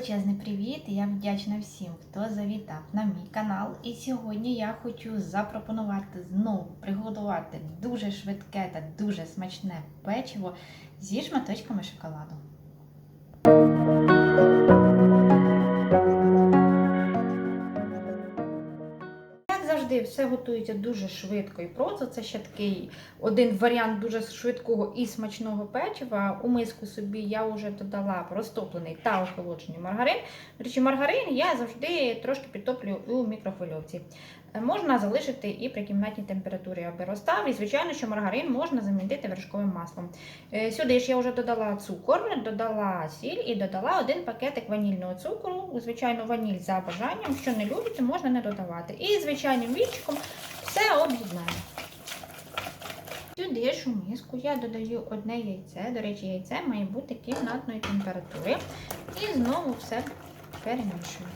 Величезний привіт! Я вдячна всім, хто завітав на мій канал. І сьогодні я хочу запропонувати знову приготувати дуже швидке та дуже смачне печиво зі шматочками шоколаду. Завжди, все готується дуже швидко і просто. Це ще такий один варіант дуже швидкого і смачного печива. У миску собі я вже додала розтоплений та охолоджений маргарин. До речі, маргарин я завжди трошки підтоплюю у мікрохвильовці. Е, Можна залишити і при кімнатній температурі, аби розстав. І, звичайно, що маргарин можна замінити вершковим маслом. Е, Сюди ж я вже додала цукор, додала сіль і додала один пакетик ванільного цукру. Звичайно, ваніль за бажанням. Що не любите, можна не додавати. І звичайним вінчиком все об'єднаю. Сюди ж у миску я додаю одне яйце. До речі, яйце має бути кімнатної температури. І знову все перемішую.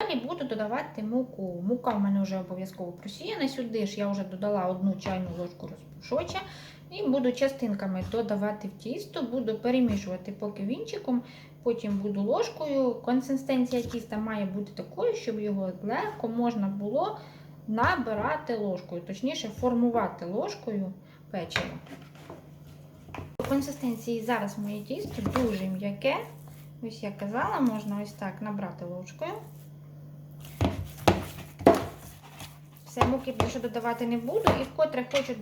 Далі буду додавати муку. Мука в мене вже обов'язково просіяна. Сюди ж я вже додала одну чайну ложку розпушувача. І буду частинками додавати в тісто, буду перемішувати поки вінчиком, потім буду ложкою. Консистенція тіста має бути такою, щоб його легко можна було набирати ложкою, точніше формувати ложкою печиво. По консистенції зараз моє тісто дуже м'яке. Ось я казала, можна ось так набрати ложкою. Все, муки більше додавати не буду. І вкотре хочу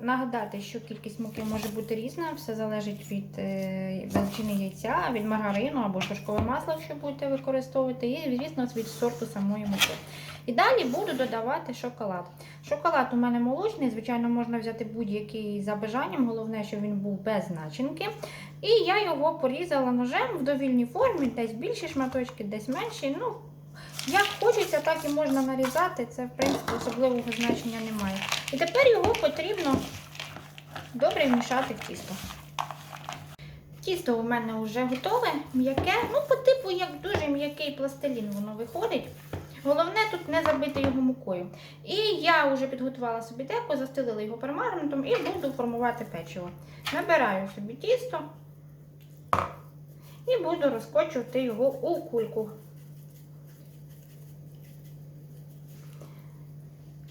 нагадати, що кількість муки може бути різна. Все залежить від е, величини яйця, від маргарину або ж вершкове масло, якщо будете використовувати, і, звісно, від сорту самої муки. І далі буду додавати шоколад. Шоколад у мене молочний, звичайно, можна взяти будь-який за бажанням, головне, щоб він був без начинки. І я його порізала ножем в довільній формі, десь більші шматочки, десь менші. Ну, як хочеться, так і можна нарізати. Це, в принципі, особливого значення немає. І тепер його потрібно добре вмішати в тісто. Тісто у мене вже готове, м'яке, ну, по типу, як дуже м'який пластилін воно виходить. Головне тут не забити його мукою. І я вже підготувала собі деко, застелила його пермарментом і буду формувати печиво. Набираю собі тісто і буду розкочувати його у кульку.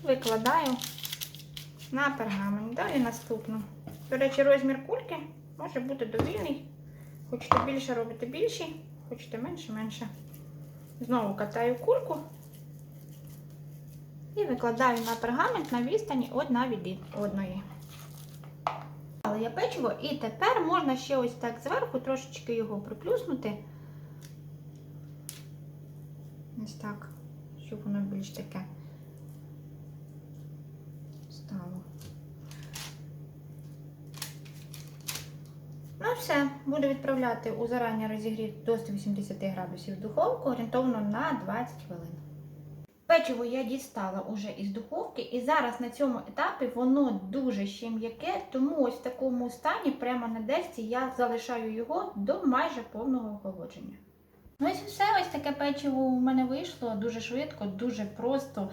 Викладаю на пергамент. Далі наступну. До речі, розмір кульки може бути довільний. Хочете більше робити більші, хочете менше менше. Знову катаю кульку і викладаю на пергамент на відстані одна від одної. Але я печиво, і тепер можна ще ось так зверху трошечки його приплюснути. Ось так, щоб воно більш таке стало. Ну все, буду відправляти у зарані розігрів до 180 градусів духовку орієнтовно на 20 хвилин. Печиво я дістала уже із духовки, і зараз на цьому етапі воно дуже ще м'яке, тому ось в такому стані, прямо на десці, я залишаю його до майже повного охолодження. Ну ось все, ось таке печиво у мене вийшло дуже швидко, дуже просто.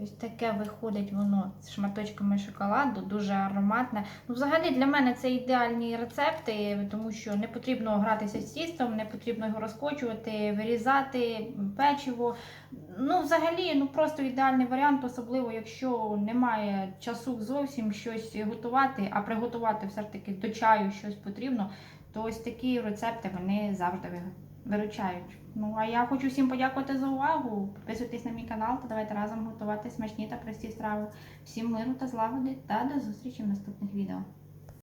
Ось таке виходить воно з шматочками шоколаду, дуже ароматне. Ну, взагалі для мене це ідеальні рецепти, тому що не потрібно гратися з тістом, не потрібно його розкочувати, вирізати, печиво. Ну, взагалі, ну просто ідеальний варіант, особливо, якщо немає часу зовсім щось готувати, а приготувати все ж таки до чаю щось потрібно, то ось такі рецепти вони завжди виручають. Ну, а я хочу всім подякувати за увагу. Підписуйтесь на мій канал та давайте разом готувати смачні та прості страви. Всім миру та злагоди та до зустрічі в наступних відео.